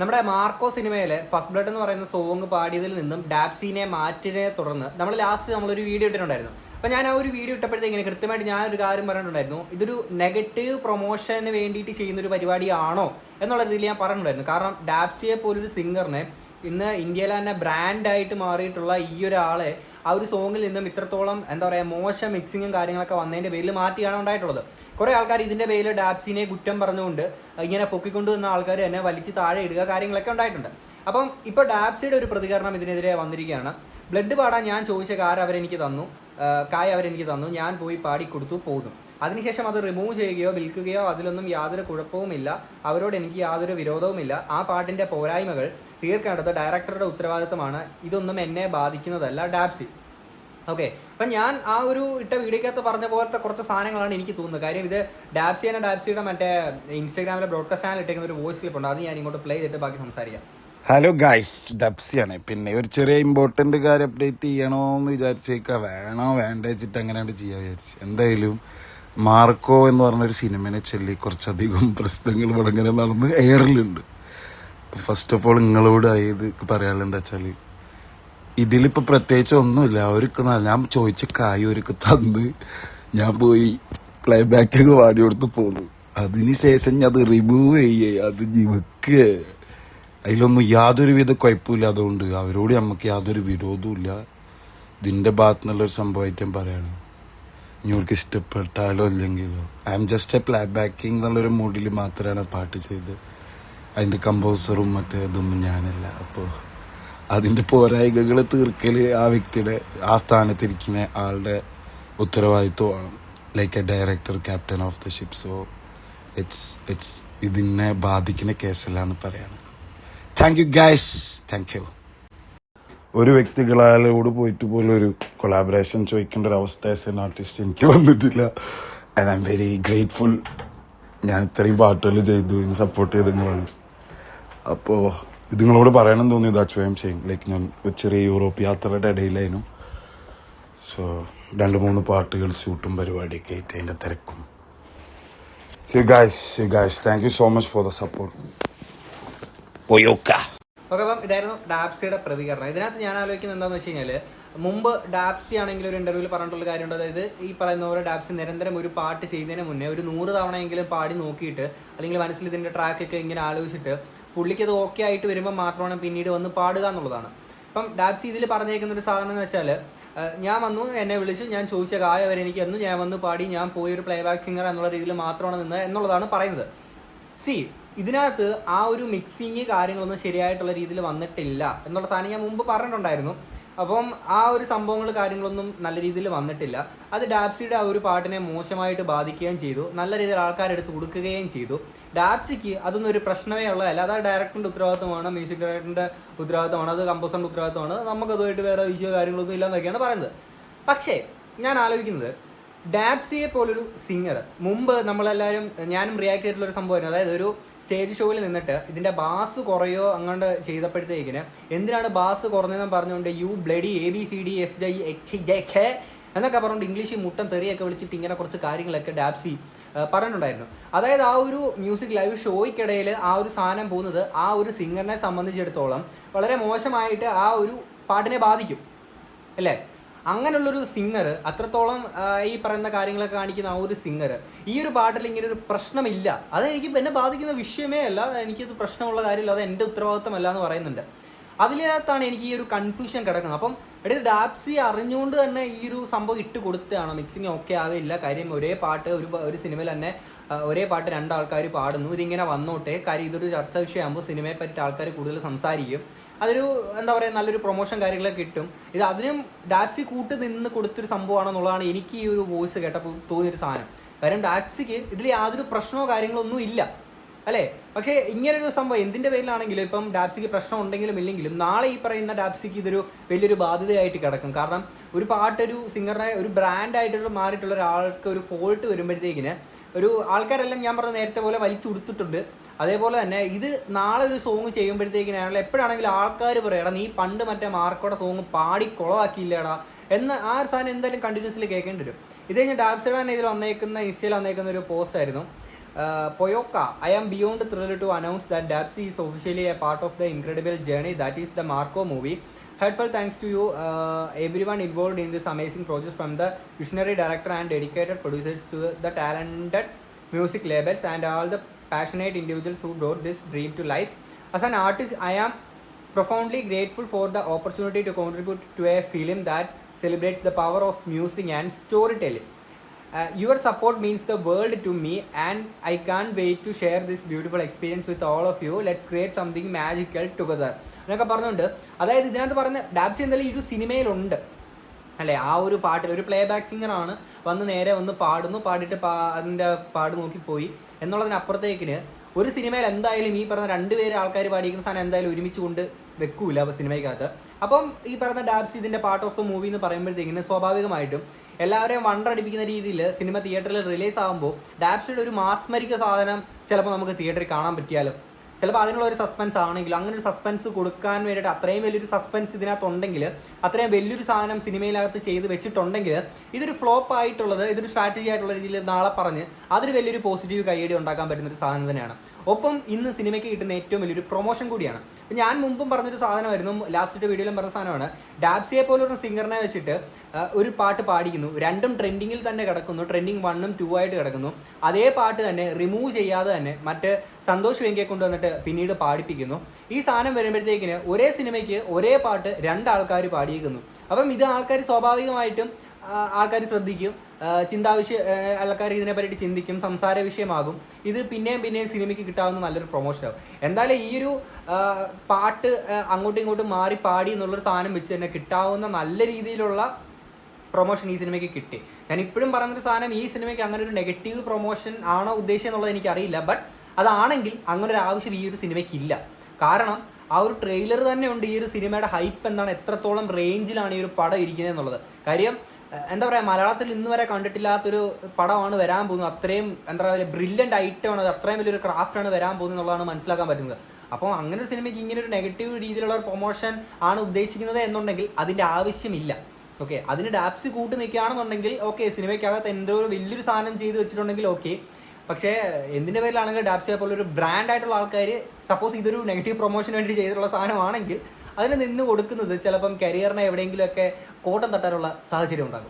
നമ്മുടെ മാർക്കോ സിനിമയിലെ first blood എന്ന് പറയുന്ന സോങ് പാടിയതിൽ നിന്നും ഡാപ്സിനെ മാറ്റിനെ തുടർന്ന് നമ്മൾ ലാസ്റ്റ് നമ്മളൊരു വീഡിയോ ഇട്ടിട്ടുണ്ടായിരുന്നു. അപ്പോൾ ഞാൻ ആ ഒരു വീഡിയോ ഇട്ടപ്പോഴത്തേക്കിന് കൃത്യമായിട്ട് ഞാൻ ഒരു കാര്യം പറഞ്ഞിട്ടുണ്ടായിരുന്നു. ഇതൊരു നെഗറ്റീവ് പ്രൊമോഷന് വേണ്ടിയിട്ട് ചെയ്യുന്ന ഒരു പരിപാടിയാണോ എന്നുള്ള രീതിയിൽ ഞാൻ പറഞ്ഞിട്ടുണ്ടായിരുന്നു. കാരണം ഡാപ്സിയെ പോലൊരു സിംഗറിനെ ഇന്ന് ഇന്ത്യയിലെ തന്നെ ബ്രാൻഡായിട്ട് മാറിയിട്ടുള്ള ഈ ഒരാളെ ആ ഒരു സോങ്ങിൽ നിന്നും ഇത്രത്തോളം എന്താ പറയുക മോശം മിക്സിങ്ങും കാര്യങ്ങളൊക്കെ വന്നതിന്റെ പേരിൽ മാറ്റിയാണ് ഉണ്ടായിട്ടുള്ളത്. കുറേ ആൾക്കാർ ഇതിന്റെ പേരിൽ ഡാപ്സിനെ കുറ്റം പറഞ്ഞുകൊണ്ട് ഇങ്ങനെ പൊക്കിക്കൊണ്ട് വന്ന ആൾക്കാർ എന്നെ വലിച്ച് താഴെ ഇടുക കാര്യങ്ങളൊക്കെ ഉണ്ടായിട്ടുണ്ട്. അപ്പം ഇപ്പോൾ ഡാപ്സിയുടെ ഒരു പ്രതികരണം ഇതിനെതിരെ വന്നിരിക്കുകയാണ്. ബ്ലഡ് പാടാൻ ഞാൻ ചോദിച്ച കാർ അവരെനിക്ക് തന്നു. കായ് അവരെനിക്ക് തന്നു. ഞാൻ പോയി പാടി കൊടുത്തു പോന്നു. അതിനുശേഷം അത് റിമൂവ് ചെയ്യുകയോ വിൽക്കുകയോ അതിലൊന്നും യാതൊരു കുഴപ്പവുമില്ല. അവരോട് എനിക്ക് യാതൊരു വിരോധവുമില്ല. ആ പാട്ടിന്റെ പോരായ്മകൾ തീർക്കേണ്ടത് ഡയറക്ടറുടെ ഉത്തരവാദിത്തമാണ് ഇതൊന്നും എന്നെ ബാധിക്കുന്നതല്ല ഡാപ്സി ഓക്കെ അപ്പം ഞാൻ ആ ഒരു ഇട്ട വീഡിയോക്കകത്ത് പറഞ്ഞ പോലത്തെ കുറച്ച് സാധനങ്ങളാണ് എനിക്ക് തോന്നുന്നത്. കാര്യം ഇത് ഡാപ്സി എന്ന ഡാപ്സിയുടെ മറ്റേ ഇൻസ്റ്റാഗ്രാമിലെ ബ്രോഡ്കാസ്റ്റ് ചാനൽ ഇട്ടേക്കുന്ന ഒരു വോയിസ് ക്ലിപ്പ് ഉണ്ട്. അത് ഞാൻ ഇങ്ങോട്ട് പ്ലേ ചെയ്തിട്ട് ബാക്കി സംസാരിക്കാം. ഹലോ ഗൈസ് ഡബ്സിയാണ്. പിന്നെ ഒരു ചെറിയ ഇമ്പോർട്ടന്റ് കാര്യം അപ്ഡേറ്റ് ചെയ്യണോ എന്ന് വിചാരിച്ചേക്കാ. വേണോ വേണ്ട വെച്ചിട്ട് അങ്ങനെയാണ് ചെയ്യാൻ വിചാരിച്ചു. എന്തായാലും മാർക്കോ എന്ന് പറഞ്ഞൊരു സിനിമനെ ചൊല്ലി കുറച്ചധികം പ്രശ്നങ്ങൾ ഇവിടെ നടന്ന് എയറിലുണ്ട് ഫസ്റ്റ് ഓഫ് ഓൾ നിങ്ങളോട് ഇത് പറയാനുള്ള എന്താ വെച്ചാൽ ഇതിലിപ്പോൾ പ്രത്യേകിച്ച് ഒന്നുമില്ല. അവർക്ക് ഞാൻ ചോദിച്ച കായ് അവർക്ക് തന്ന് ഞാൻ പോയി പ്ലേ ബാക്കൊക്കെ വാടി കൊടുത്ത് പോന്നു. അതിനുശേഷം ഞാൻ അത് റിമൂവ് ചെയ്യേ അത് വെക്കുക അതിലൊന്നും യാതൊരു വിധ കുഴപ്പമില്ല. അതുകൊണ്ട് അവരോട് നമുക്ക് യാതൊരു വിരോധവും ഇല്ല ഇതിന്റെ ഭാഗത്തുനിന്നുള്ളൊരു സംഭവമായിട്ട് ഞാൻ പറയാണ്. ഇനി ഇഷ്ടപ്പെട്ടാലോ അല്ലെങ്കിലോ I'm just a play backing എന്നുള്ളൊരു മൂഡിൽ മാത്രമാണ് പാട്ട് ചെയ്ത് അതിന്റെ കമ്പോസറും മറ്റേ ഇതൊന്നും ഞാനല്ല. അപ്പോൾ അതിന്റെ പോരായികകൾ തീർക്കൽ ആ വ്യക്തിയുടെ ആ സ്ഥാനത്തിരിക്കുന്ന ആളുടെ ഉത്തരവാദിത്വമാണ്. Like a director captain of the ship so it's it's ഇതിനെ ബാധിക്കുന്ന കേസല്ലാന്ന് പറയാണ്. Thank you guys thank you ഒരു വ്യക്തികളോട് പോയിട്ട് പോലും ഒരു കൊളാബറേഷൻ ചോദിക്കേണ്ട ഒരു അവസ്ഥ ആസ് എൻ ആർട്ടിസ്റ്റ് എനിക്ക് വന്നിട്ടില്ല. And I'm very grateful ഞാൻ ഇത്രയും പാട്ടുകൾ ചെയ്തു സപ്പോർട്ട് ചെയ്ത് നിങ്ങളാണ്. അപ്പോൾ ഇത് നിങ്ങളോട് പറയണം തോന്നി ദാറ്റ്സ് വൈ എം ചെയ്യും ലൈക്ക് ഞാൻ ഒരു ചെറിയ യൂറോപ്പ് യാത്രയുടെ ഇടയിലായിരുന്നു. സോ രണ്ട് മൂന്ന് പാട്ടുകൾ ഷൂട്ടും പരിപാടിയൊക്കെ ആയിട്ട് അതിന്റെ തിരക്കും. See guys see guys thank you so much for the support ഒയോക്ക okay അപ്പം ഇതായിരുന്നു ഡാപ്സിയുടെ പ്രതികരണം. ഇതിനകത്ത് ഞാൻ ആലോചിക്കുന്നത് എന്താണെന്ന് വെച്ച് കഴിഞ്ഞാൽ മുമ്പ് ഡാപ്സി ആണെങ്കിൽ ഒരു ഇന്റർവ്യൂവിൽ പറഞ്ഞിട്ടുള്ള കാര്യമുണ്ട്. അതായത് ഈ പറയുന്ന പോലെ ഡാപ്സി നിരന്തരം ഒരു പാട്ട് ചെയ്യുന്നതിന് മുന്നേ ഒരു നൂറ് തവണയെങ്കിലും പാടി നോക്കിയിട്ട് അല്ലെങ്കിൽ മനസ്സിൽ ഇതിന്റെ ട്രാക്കൊക്കെ ഇങ്ങനെ ആലോചിച്ചിട്ട് പുള്ളിക്ക് അത് ഓക്കെ ആയിട്ട് വരുമ്പോൾ മാത്രമാണ് പിന്നീട് വന്ന് പാടുക എന്നുള്ളതാണ്. അപ്പം ഡാപ്സി ഇതിൽ പറഞ്ഞേക്കുന്ന ഒരു സാധനം എന്ന് വെച്ചാൽ ഞാൻ വന്നു എന്നെ വിളിച്ചു ഞാൻ ചോദിച്ച കായ വരെ എനിക്ക് വന്നു ഞാൻ വന്ന് പാടി ഞാൻ പോയി ഒരു പ്ലേ ബാക്ക് സിംഗർ എന്നുള്ള രീതിയിൽ മാത്രമാണ് നിന്നത് എന്നുള്ളതാണ് പറയുന്നത്. സി ഇതിനകത്ത് ആ ഒരു മിക്സിങ് കാര്യങ്ങളൊന്നും ശരിയായിട്ടുള്ള രീതിയിൽ വന്നിട്ടില്ല എന്നുള്ള സാധനം ഞാൻ മുമ്പ് പറഞ്ഞിട്ടുണ്ടായിരുന്നു. അപ്പം ആ ഒരു സംഭവങ്ങൾ കാര്യങ്ങളൊന്നും നല്ല രീതിയിൽ വന്നിട്ടില്ല. അത് ഡാപ്സിയുടെ ആ ഒരു പാട്ടിനെ മോശമായിട്ട് ബാധിക്കുകയും ചെയ്തു. നല്ല രീതിയിൽ ആൾക്കാരെടുത്ത് കൊടുക്കുകയും ചെയ്തു. ഡാപ്സിക്ക് അതൊന്നും ഒരു പ്രശ്നമേ ഉള്ളതല്ല. അത് ഡയറക്ടറിന്റെ ഉത്തരവാദിത്തമാണ് മ്യൂസിക് ഡയറക്ടറിന്റെ ഉത്തരവാദിത്തമാണ് അത് കമ്പോസറിന്റെ ഉത്തരവാദിത്തമാണ് നമുക്കതുമായിട്ട് വേറെ വിഷയോ കാര്യങ്ങളൊന്നും ഇല്ല എന്നൊക്കെയാണ് പറയുന്നത്. പക്ഷേ ഞാൻ ആലോചിക്കുന്നത് ഡാപ്സിയെ പോലൊരു സിംഗർ മുമ്പ് നമ്മളെല്ലാവരും ഞാനും റിയാക്ട് ചെയ്തിട്ടുള്ള ഒരു സംഭവമായിരുന്നു. അതായത് ഒരു സ്റ്റേജ് ഷോയിൽ നിന്നിട്ട് ഇതിന്റെ ബാസ് കുറയോ അങ്ങോട്ട് ചെയ്തപ്പോഴത്തേക്കിന് എന്തിനാണ് ബാസ് കുറഞ്ഞതെന്ന് പറഞ്ഞുകൊണ്ട് you bloody A B C D F G H J K എന്നൊക്കെ പറഞ്ഞുകൊണ്ട് ഇംഗ്ലീഷ് മുട്ടൻ തെറിയൊക്കെ വിളിച്ചിട്ട് ഇങ്ങനെ കുറച്ച് കാര്യങ്ങളൊക്കെ ഡാപ്സി പറഞ്ഞിട്ടുണ്ടായിരുന്നു. അതായത് ആ ഒരു മ്യൂസിക് ലൈവ് ഷോയ്ക്കിടയിൽ ആ ഒരു സാധനം പോകുന്നത് ആ ഒരു സിംഗറിനെ സംബന്ധിച്ചിടത്തോളം വളരെ മോശമായിട്ട് ആ ഒരു പാട്ടിനെ ബാധിക്കും. അല്ലേ? അങ്ങനെയുള്ളൊരു സിംഗർ അത്രത്തോളം ഈ പറയുന്ന കാര്യങ്ങളൊക്കെ കാണിക്കുന്ന ആ ഒരു സിംഗർ ഈ ഒരു പാട്ടിൽ ഇങ്ങനെ ഒരു പ്രശ്നമില്ല. അത് എനിക്ക് എന്നെ ബാധിക്കുന്ന വിഷയമേ അല്ല. എനിക്കത് പ്രശ്നമുള്ള കാര്യമില്ല. അത് എന്റെ ഉത്തരവാദിത്തമല്ല എന്ന് പറയുന്നുണ്ട്. അതിനകത്താണ് എനിക്ക് ഈ ഒരു കൺഫ്യൂഷൻ കിടക്കുന്നത്. അപ്പം എടുത്ത് ഡാപ്സി അറിഞ്ഞുകൊണ്ട് തന്നെ ഈ ഒരു സംഭവം ഇട്ട് കൊടുത്തതാണ്. മിക്സിങ് ഓക്കെ ആവില്ല. കാര്യം ഒരേ പാട്ട് ഒരു ഒരു സിനിമയിൽ തന്നെ ഒരേ പാട്ട് രണ്ടാൾക്കാർ പാടുന്നു. ഇതിങ്ങനെ വന്നോട്ടെ. കാര്യം ഇതൊരു ചർച്ച വിഷയമാകുമ്പോൾ സിനിമയെ പറ്റി ആൾക്കാർ കൂടുതൽ സംസാരിക്കും. അതൊരു എന്താ പറയുക നല്ലൊരു പ്രൊമോഷൻ കാര്യങ്ങളൊക്കെ കിട്ടും. ഇത് അതിനും ഡാപ്സി കൂട്ട് നിന്ന് കൊടുത്തൊരു സംഭവമാണെന്നുള്ളതാണ് എനിക്ക് ഈ ഒരു വോയിസ് കേട്ടപ്പോൾ തോന്നിയൊരു സാധനം. കാര്യം ഡാപ്സിക്ക് ഇതിൽ യാതൊരു പ്രശ്നമോ കാര്യങ്ങളോ ഒന്നും ഇല്ല. അല്ലേ? പക്ഷേ ഇങ്ങനൊരു സംഭവം എന്തിന്റെ പേരിലാണെങ്കിലും ഇപ്പം ഡാപ്സിക്ക് പ്രശ്നം ഉണ്ടെങ്കിലും ഇല്ലെങ്കിലും നാളെ ഈ പറയുന്ന ഡാപ്സിക്ക് ഇതൊരു വലിയൊരു ബാധ്യതയായിട്ട് കിടക്കും. കാരണം ഒരു പാട്ടൊരു സിംഗറിനെ ഒരു ബ്രാൻഡായിട്ട് മാറിയിട്ടുള്ള ഒരാൾക്ക് ഒരു ഫോൾട്ട് വരുമ്പോഴത്തേക്കിന് ഒരു ആൾക്കാരെല്ലാം ഞാൻ പറഞ്ഞ നേരത്തെ പോലെ വലിച്ചു കൊടുത്തിട്ടുണ്ട് അതേപോലെ തന്നെ ഇത് നാളെ ഒരു സോങ് ചെയ്യുമ്പോഴത്തേക്കിനാണല്ലോ എപ്പോഴാണെങ്കിലും ആൾക്കാർ പറയടാ നീ പണ്ട് മറ്റേ മാർക്കോടെ സോങ് പാടി കുളവാക്കിയില്ലടാ എന്ന് ആ ഒരു സാധനം എന്തായാലും കണ്ടിന്യൂസ്ലി കേൾക്കേണ്ടി വരും. ഇത് കഴിഞ്ഞ് തന്നെ ഇതിൽ വന്നേക്കുന്ന ഇൻസ്റ്റയിൽ വന്നേക്കുന്ന ഒരു പോസ്റ്റ് ആയിരുന്നു. പൊയോക്ക I am beyond thrilled to announce that Dabzee is officially a part of the incredible journey that is the Marco movie Heartfelt thanks to you every one involve in this amazing project from the visionary director and dedicated producers to the talented music labels and all the passionate individuals who brought this dream to life. As an artist, I am profoundly grateful for the opportunity to contribute to a film that celebrates the power of music and storytelling. Uh, your support means the world to me, and I can't wait to share this beautiful experience with all of you. Let's create something magical together. എന്നൊക്കെ പറഞ്ഞുകൊണ്ട് അതായത് ഇതിനകത്ത് പറഞ്ഞ ഡാബ്സി എന്തായാലും ഈ ഒരു സിനിമയിലുണ്ട് അല്ലേ? ആ ഒരു പാട്ടിൽ ഒരു പ്ലേ ബാക്ക് സിംഗറാണ് വന്ന് നേരെ വന്ന് പാടുന്നു. പാടിട്ട് പാ അതിന്റെ പാട് നോക്കി പോയി. എന്നുള്ളതിനപ്പുറത്തേക്കിന് ഒരു സിനിമയിൽ എന്തായാലും ഈ പറഞ്ഞ രണ്ടുപേര് ആൾക്കാർ പാടിയിരിക്കുന്ന സാധനം എന്തായാലും ഒരുമിച്ച് കൊണ്ട് വെക്കൂല സിനിമയ്ക്കകത്ത്. അപ്പം ഈ പറഞ്ഞ ഡാബ്സ് ഇതിന്റെ പാർട്ട് ഓഫ് ദ മൂവി എന്ന് പറയുമ്പോഴത്തേക്കിന് സ്വാഭാവികമായിട്ടും എല്ലാവരെയും വണ്ടടിപ്പിക്കുന്ന രീതിയിൽ സിനിമ തിയേറ്ററിൽ റിലീസ് ആകുമ്പോൾ ഡാബ്സിയുടെ ഒരു മാസ്മരിക സാധനം ചിലപ്പോൾ നമുക്ക് തിയേറ്ററിൽ കാണാൻ പറ്റിയാലും? ചിലപ്പോൾ അതിനുള്ള ഒരു സസ്പെൻസ് ആണെങ്കിലും അങ്ങനെ ഒരു സസ്പെൻസ് കൊടുക്കാൻ വേണ്ടിയിട്ട് അത്രയും വലിയൊരു സസ്പെൻസ് ഇതിനകത്ത് ഉണ്ടെങ്കിൽ അത്രയും വലിയൊരു സാധനം സിനിമയിലകത്ത് ചെയ്ത് വെച്ചിട്ടുണ്ടെങ്കിൽ ഇതൊരു ഫ്ലോപ്പ് ആയിട്ടുള്ളത് ഇതൊരു സ്ട്രാറ്റജി ആയിട്ടുള്ള രീതിയിൽ നാളെ പറഞ്ഞ് അതൊരു വലിയൊരു പോസിറ്റീവ് കൈയടി ഉണ്ടാക്കാൻ പറ്റുന്ന ഒരു സാധനം തന്നെയാണ്. ഒപ്പം ഇന്ന് സിനിമയ്ക്ക് കിട്ടുന്ന ഏറ്റവും വലിയൊരു പ്രൊമോഷൻ കൂടിയാണ്. ഞാൻ മുമ്പും പറഞ്ഞൊരു സാധനമായിരുന്നു ലാസ്റ്റ് വീഡിയോയിലും പറഞ്ഞ സാധനമാണ്. ഡാബ്സിയെ പോലൊരു സിംഗറിനെ വെച്ചിട്ട് ഒരു പാട്ട് പാടിക്കുന്നു. രണ്ടും ട്രെൻഡിങ്ങിൽ തന്നെ കിടക്കുന്നു. ട്രെൻഡിങ് വണ്ണും ടു ആയിട്ട് കിടക്കുന്നു. അതേ പാട്ട് തന്നെ റിമൂവ് ചെയ്യാതെ തന്നെ മറ്റ് സന്തോഷ് വെങ്കിയെ കൊണ്ടുവന്നിട്ട് പിന്നീട് പാടിപ്പിക്കുന്നു. ഈ സാധനം വരുമ്പോഴത്തേക്കിന് ഒരേ സിനിമയ്ക്ക് ഒരേ പാട്ട് രണ്ടാൾക്കാർ പാടിയേക്കുന്നു. അപ്പം ഇത് ആൾക്കാർ സ്വാഭാവികമായിട്ടും ആൾക്കാർ ശ്രദ്ധിക്കും. ചിന്താവിഷയ ആൾക്കാർ ഇതിനെ പറ്റി ചിന്തിക്കും. സംസാര വിഷയമാകും. ഇത് പിന്നെയും പിന്നെയും സിനിമയ്ക്ക് കിട്ടാവുന്ന നല്ലൊരു പ്രൊമോഷൻ ആവും. എന്തായാലും ഈ ഒരു പാട്ട് അങ്ങോട്ടും ഇങ്ങോട്ടും മാറി പാടി എന്നുള്ളൊരു സാധനം വെച്ച് തന്നെ കിട്ടാവുന്ന നല്ല രീതിയിലുള്ള പ്രൊമോഷൻ ഈ സിനിമയ്ക്ക് കിട്ടി. ഞാൻ ഇപ്പോഴും പറയുന്നൊരു സാധനം ഈ സിനിമയ്ക്ക് അങ്ങനെ ഒരു നെഗറ്റീവ് പ്രൊമോഷൻ ആണോ ഉദ്ദേശം എന്നുള്ളത് എനിക്കറിയില്ല. ബട്ട് അതാണെങ്കിൽ അങ്ങനെ ഒരു ആവശ്യം ഈ ഒരു സിനിമയ്ക്ക് ഇല്ല കാരണം ആ ഒരു ട്രെയിലർ തന്നെ ഉണ്ട് ഈ ഒരു സിനിമയുടെ ഹൈപ്പ് എന്താണ് എത്രത്തോളം റേഞ്ചിലാണ് ഈ ഒരു പടം ഇരിക്കുന്നത് എന്നുള്ളത്. കാര്യം എന്താ പറയുക മലയാളത്തിൽ ഇന്ന് വരെ കണ്ടിട്ടില്ലാത്തൊരു പടമാണ് വരാൻ പോകുന്നത്. അത്രയും എന്താ പറയുക ബ്രില്യന്റ് ഐറ്റമാണ് അത് അത്രയും വലിയൊരു ക്രാഫ്റ്റാണ് വരാൻ പോകുന്നത് എന്നുള്ളതാണ് മനസ്സിലാക്കാൻ പറ്റുന്നത്. അപ്പോൾ അങ്ങനെ ഒരു സിനിമയ്ക്ക് ഇങ്ങനെ ഒരു നെഗറ്റീവ് രീതിയിലുള്ള ഒരു പ്രൊമോഷൻ ആണ് ഉദ്ദേശിക്കുന്നത് എന്നുണ്ടെങ്കിൽ അതിന്റെ ആവശ്യമില്ല. ഓക്കെ അതിന് ഡാപ്സ് കൂട്ടി നിൽക്കുകയാണെന്നുണ്ടെങ്കിൽ ഓക്കെ സിനിമയ്ക്കകത്ത് എന്തോ ഒരു വലിയൊരു സാധനം ചെയ്ത് വെച്ചിട്ടുണ്ടെങ്കിൽ ഓക്കെ പക്ഷേ എന്തിന്റെ പേരിലാണെങ്കിലും ഡാപ്സിയെ പോലെ ഒരു ബ്രാൻഡ് ആയിട്ടുള്ള ആൾക്കാർ സപ്പോസ് ഇതൊരു നെഗറ്റീവ് പ്രൊമോഷന് വേണ്ടി ചെയ്തിട്ടുള്ള സാധനമാണെങ്കിൽ അതിന് നിന്ന് കൊടുക്കുന്നത് ചിലപ്പം കരിയറിനെ എവിടെയെങ്കിലുമൊക്കെ കോട്ടം തട്ടാനുള്ള സാഹചര്യം ഉണ്ടാകും.